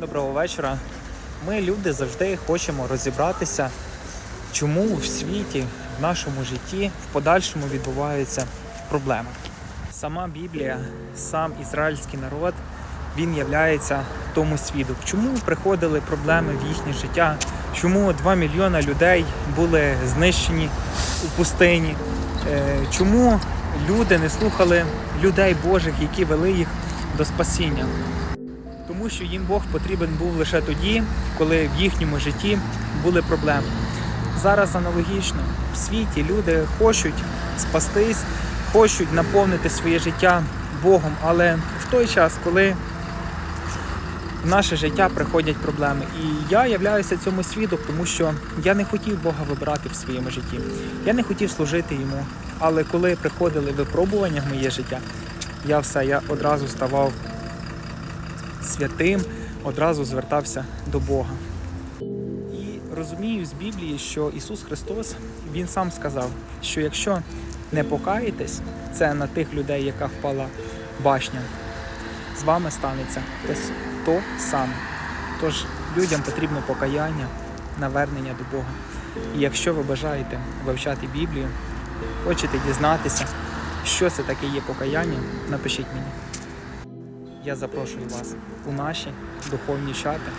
Доброго вечора. Ми, люди, завжди хочемо розібратися, чому в світі, в нашому житті, в подальшому відбуваються проблеми. Сама Біблія, сам ізраїльський народ, він являється тому свідок. Чому приходили проблеми в їхнє життя? Чому 2 мільйона людей були знищені у пустині? Е, Чому люди не слухали людей Божих, які вели їх до спасіння? Тому що їм Бог потрібен був лише тоді, коли в їхньому житті були проблеми. Зараз аналогічно в світі люди хочуть спастись, хочуть наповнити своє життя Богом, але в той час, коли в наше життя приходять проблеми. І я являюся цьому свідок, тому що я не хотів Бога вибрати в своєму житті. Я не хотів служити йому. Але коли приходили випробування в моє життя, я все, я одразу ставав святим, одразу звертався до Бога. І розумію з Біблії, що Ісус Христос Він сам сказав, що якщо не покаєтесь, це на тих людей, яка впала башня, з вами станеться то саме. Тож людям потрібно покаяння, навернення до Бога. І якщо ви бажаєте вивчати Біблію, хочете дізнатися, що це таке є покаяння, напишіть мені. Я запрошую вас у наші духовні чати.